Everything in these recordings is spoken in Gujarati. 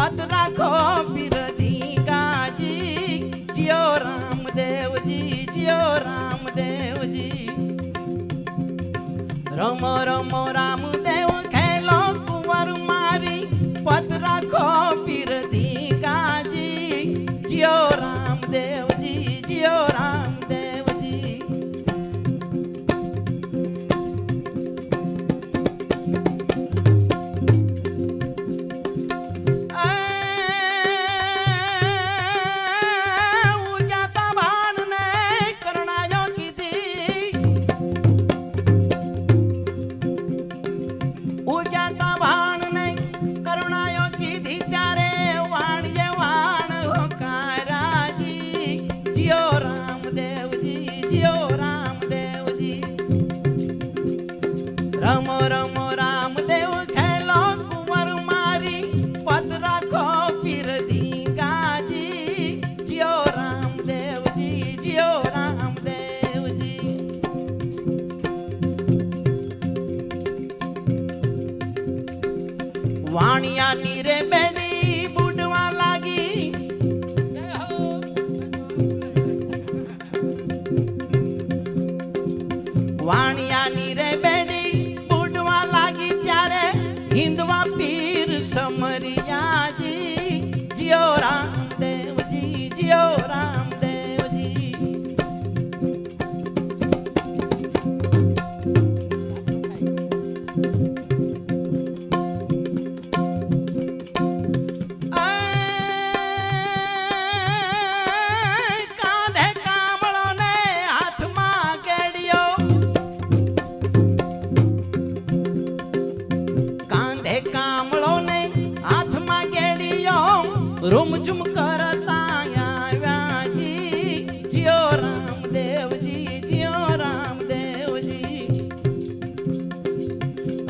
પદ રાખો પીરની કાજી જિયો રામદેવજી જિયો રામદેવજી. રમો રમો રામ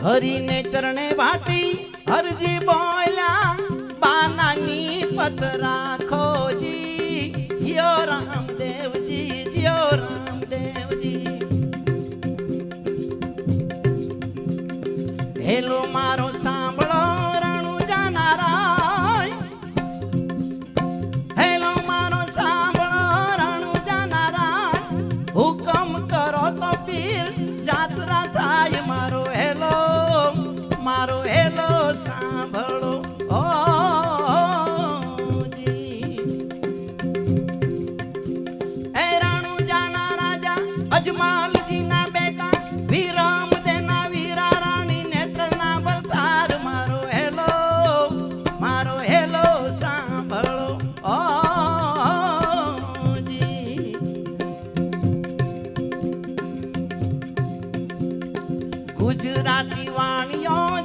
હરીને ચરણે વાટી હરજી બોલ્યા બાનાની પત રાખોજી જીઓ રામદેવજી જીઓ રામદેવજી. હેલો મારો જાતિ વાણિયો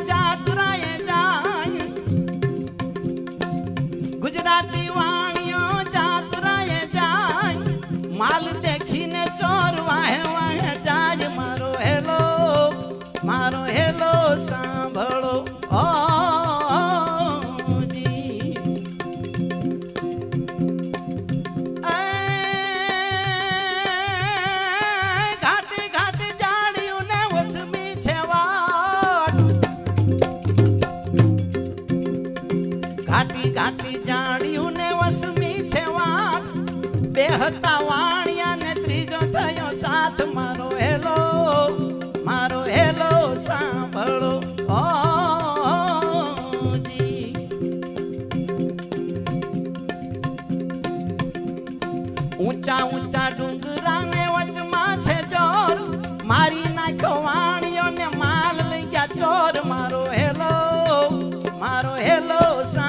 હતા વાણિયા ને ત્રીજો થયો સાથ. મારો હેલો મારો હેલો, સાંભળો. ઓ ઊંચા ઊંચા ડુંગરા ને વચમાં છે જોર મારી નાખ્યો વાણીઓ ને માલ લઈ ગયા ચોર. મારો હેલો મારો હેલો સા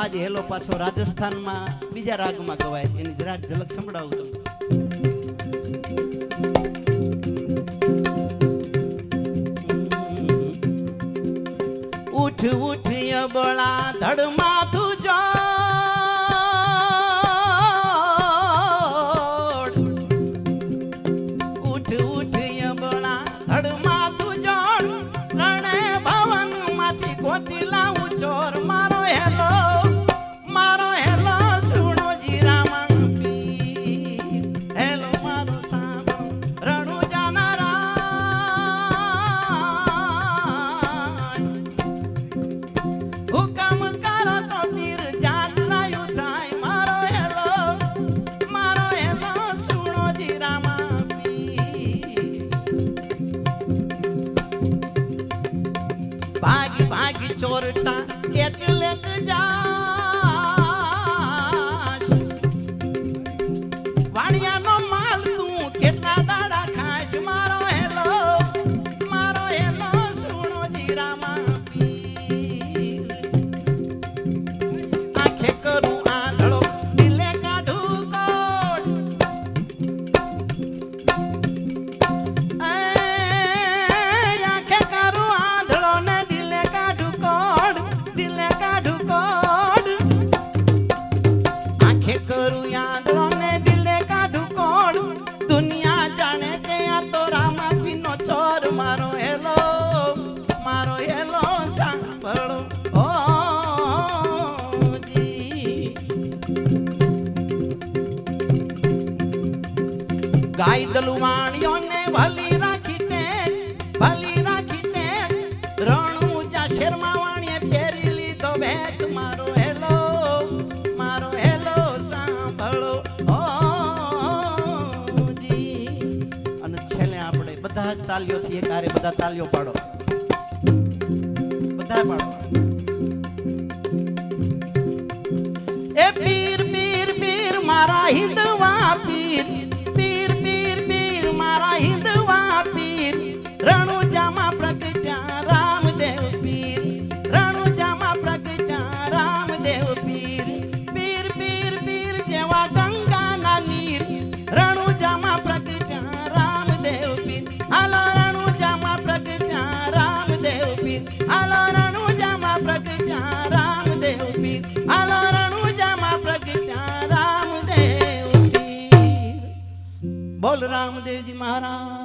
આ જ હેલો પાછો રાજસ્થાનમાં બીજા રાગમાં ગવાય છે. એની જરાક ઝલક સંભળાવું તમને. ઉઠ ઉઠ અબળા ધડ માથું આઈદલ વાણિયોને ભલી રાખીને ભલી રાખીને રણ ઉજા શેરમાં વાણીએ ફેરી લીધો ભેટ મારો હેલો મારો હેલો સાંભળો. ઓ અને છેલ્લે આપણે બધા જ તાલીઓથી એક હારે બધા તાલીઓ પાડો. બધા પાડો. એ પીર પીર પીર મારા હિંદવા પીર Deus de Marau.